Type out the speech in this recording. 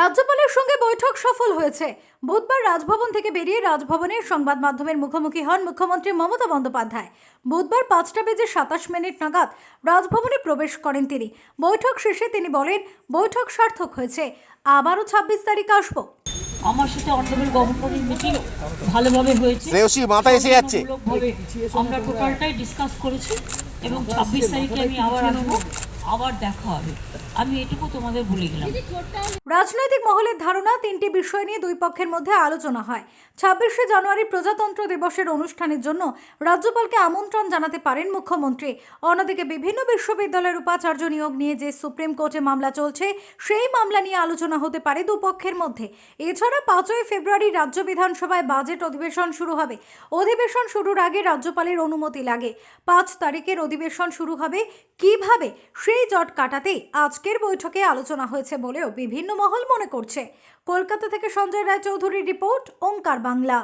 রাজ্যপালের সঙ্গে বৈঠক সফল হয়েছে। বুধবার রাজভবন থেকে বেরিয়ে রাজভবনের সংবাদ মাধ্যমের মুখোমুখি হন মুখ্যমন্ত্রী মমতা বন্দ্যোপাধ্যায়। বুধবার পাঁচটা বেজে সাতাশ মিনিট নাগাদ রাজভবনে প্রবেশ করেন তিনি। বৈঠক শেষে তিনি বলেন বৈঠক সার্থক হয়েছে। আবারও ছাব্বিশ তারিখ আসব। আমার সাথে মিটিং ভালোভাবে হয়েছে। শ্রেয়সী মাথা এসে যাচ্ছে। আমরা টোটালটাই ডিসকাস করেছি এবং ছাব্বিশ তারিখে আমি আবার আসব। আবার দেখা হবে। আমি এটুকু তোমাদের ভুলে গেলাম। রাজনৈতিক মহলের ধারণা তিনটি বিষয় নিয়ে দুই পক্ষের মধ্যে আলোচনা হয়। ছাব্বিশে জানুয়ারি প্রজাতন্ত্র দিবসের অনুষ্ঠানের জন্য রাজ্যপালকে আমন্ত্রণ জানাতে পারেন মুখ্যমন্ত্রী। অন্যদিকে বিভিন্ন বিশ্ববিদ্যালয়ের উপাচার্য নিয়োগ নিয়ে যে সুপ্রিম কোর্টে মামলা চলছে সেই মামলা নিয়ে আলোচনা হতে পারে দুপক্ষের মধ্যে। এছাড়া পাঁচই ফেব্রুয়ারি রাজ্য বিধানসভায় বাজেট অধিবেশন শুরু হবে। অধিবেশন শুরুর আগে রাজ্যপালের অনুমতি লাগে। পাঁচ তারিখের অধিবেশন শুরু হবে। কীভাবে? সেই জট কাটাতেই আজকের বৈঠকে আলোচনা হয়েছে বলেও বিভিন্ন মহল মনে করছে। কলকাতা থেকে সঞ্জয় রায় চৌধুরীর রিপোর্ট, ওঙ্কার বাংলা।